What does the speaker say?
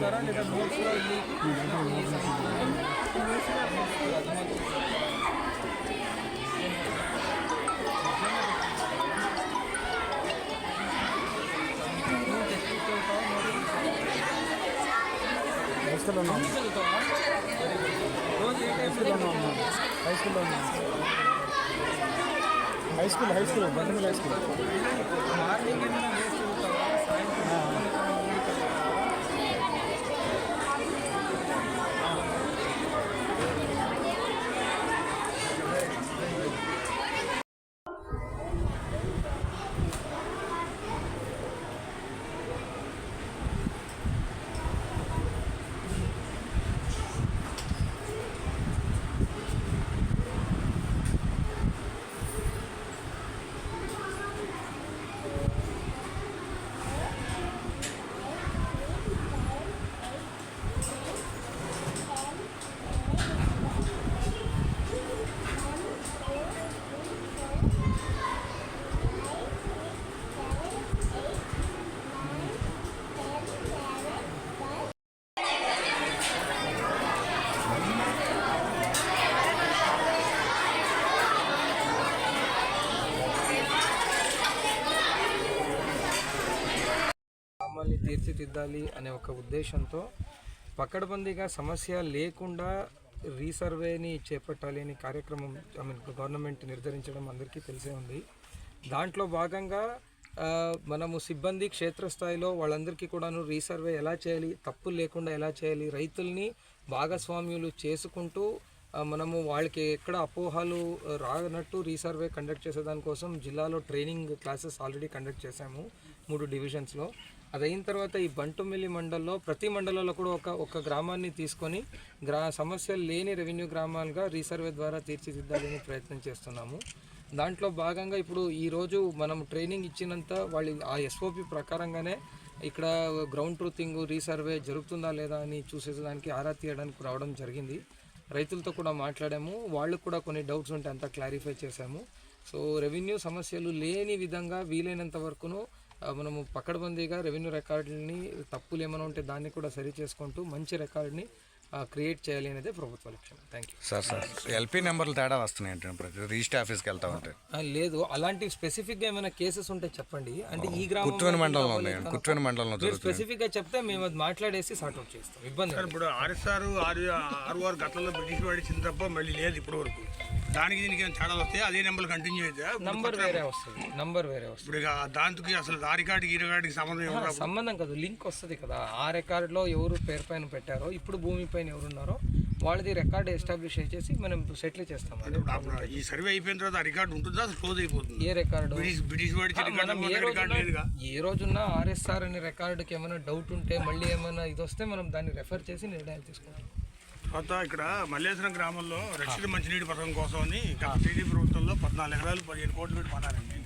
ద్వారా లేదా నోట్స్లో రోజు ఏ టైంలో హై స్కూల్లో హై స్కూల్ హై స్కూల్ బంధువుల హై స్కూల్. మార్నింగ్ ఏమైనా తీర్చిదిద్దాలి అనే ఒక ఉద్దేశంతో పక్కడబందీగా సమస్య లేకుండా రీసర్వేని చేపట్టాలి అని కార్యక్రమం ఐ మీన్ గవర్నమెంట్ నిర్ధారించడం అందరికీ తెలిసే ఉంది. దాంట్లో భాగంగా మనము సిబ్బంది క్షేత్రస్థాయిలో వాళ్ళందరికీ కూడాను రీసర్వే ఎలా చేయాలి తప్పులు లేకుండా ఎలా చేయాలి రైతుల్ని భాగస్వామ్యులు చేసుకుంటూ మనము వాళ్ళకి ఎక్కడ అపోహలు రానట్టు రీసర్వే కండక్ట్ చేసేదానికోసం జిల్లాలో ట్రైనింగ్ క్లాసెస్ ఆల్రెడీ కండక్ట్ చేశాము మూడు డివిజన్స్లో. అది అయిన తర్వాత ఈ బంటుమిల్లి మండల్లో ప్రతి మండలంలో కూడా ఒక ఒక గ్రామాన్ని తీసుకొని గ్రా సమస్యలు లేని రెవెన్యూ గ్రామాలుగా రీసర్వే ద్వారా తీర్చిదిద్దాలని ప్రయత్నం చేస్తున్నాము. దాంట్లో భాగంగా ఇప్పుడు ఈరోజు మనం ట్రైనింగ్ ఇచ్చినంత వాళ్ళు ఆ ఎస్ఓపి ప్రకారంగానే ఇక్కడ గ్రౌండ్ ట్రూతింగ్ రీసర్వే జరుగుతుందా లేదా అని చూసేదానికి ఆరా తీయడానికి రావడం జరిగింది. రైతులతో కూడా మాట్లాడాము. వాళ్ళకు కూడా కొన్ని డౌట్స్ ఉంటే అంతా క్లారిఫై చేశాము. సో రెవెన్యూ సమస్యలు లేని విధంగా వీలైనంత వరకును మనము పకడ్బందీగా రెవెన్యూ రికార్డుని తప్పులు ఏమైనా ఉంటే దాన్ని కూడా సరి చేసుకుంటూ మంచి రికార్డుని క్రియేట్ చేయాలి అనేది ప్రభుత్వ లక్ష్యం. Thank you sir sir LP నెంబర్లు తేడా వస్తున్నాయి అంటే ప్రతి రిజిస్టర్ ఆఫీస్కి వెళ్తా ఉంటే. లేదు అలాంటి స్పెసిఫిక్గా ఏమైనా కేసెస్ ఉంటే చెప్పండి. అంటే ఈ గ్రామం కుట్వేని మండలంలో ఉన్నాయండి. కుట్వేని మండలంలో మీరు జరుగుతుంది స్పెసిఫిక్గా చెప్తే మేము అది మాట్లాడేసి సార్ట్అవుట్ చేస్తాం. ఇబ్బంది లేదు. ఇప్పుడు ఆర్ఎస్ఆర్ ఆరు ఆరు ఆరు గతంలో బ్రిటిష్ వాడి ఇచ్చింది తప్ప మళ్ళీ లేదు ఇప్పటి వరకు దానికి దీనికి ఏమైనా తేడా వస్తాయి? అదే నెంబర్ కంటిన్యూ అయితే నంబర్ వేరే వస్తుంది. నంబర్ వేరే వస్తుంది. ఇప్పుడు ఇక దానికి అసలు ఆ రికార్డుకి ఈ రికార్డుకి సంబంధం ఏమి. సంబంధం కాదు. లింక్ వస్తుంది కదా. ఆ రికార్డులో ఎవరు పేరు పైన పెట్టారో ఇప్పుడు భూమి పైన ఎవరున్నారో వాళ్ళది రికార్డ్ ఎస్టాబ్లిష్ చేసి మనం సెటిల్ చేస్తాం. అది ఇప్పుడు అప్పుడు ఈ సర్వే అయిపోయిన తర్వాత ఆ రికార్డు ఉంటుందా? అసలు క్లోజ్ అయిపోతుంది? ఏ రికార్డు? బ్రిటిష్ రికార్డు మనం ఏ రికార్డు లేదుగా. రోజున ఏ ఆర్ఎస్ఆర్ అనే రికార్డుకి ఏమైనా డౌట్ ఉంటే మళ్ళీ ఏమైనా ఇది వస్తే మనం దాన్ని రెఫర్ చేసి నిర్ణయాలు తీసుకుంటాం. తర్వాత ఇక్కడ మల్లేశ్వరం గ్రామంలో రక్షిత మంచినీటి పథకం కోసం అని గత టీడీ ప్రభుత్వంలో పద్నాలుగు ఎకరాలు పదిహేను కోట్లు పెట్టి కొన్నారండి.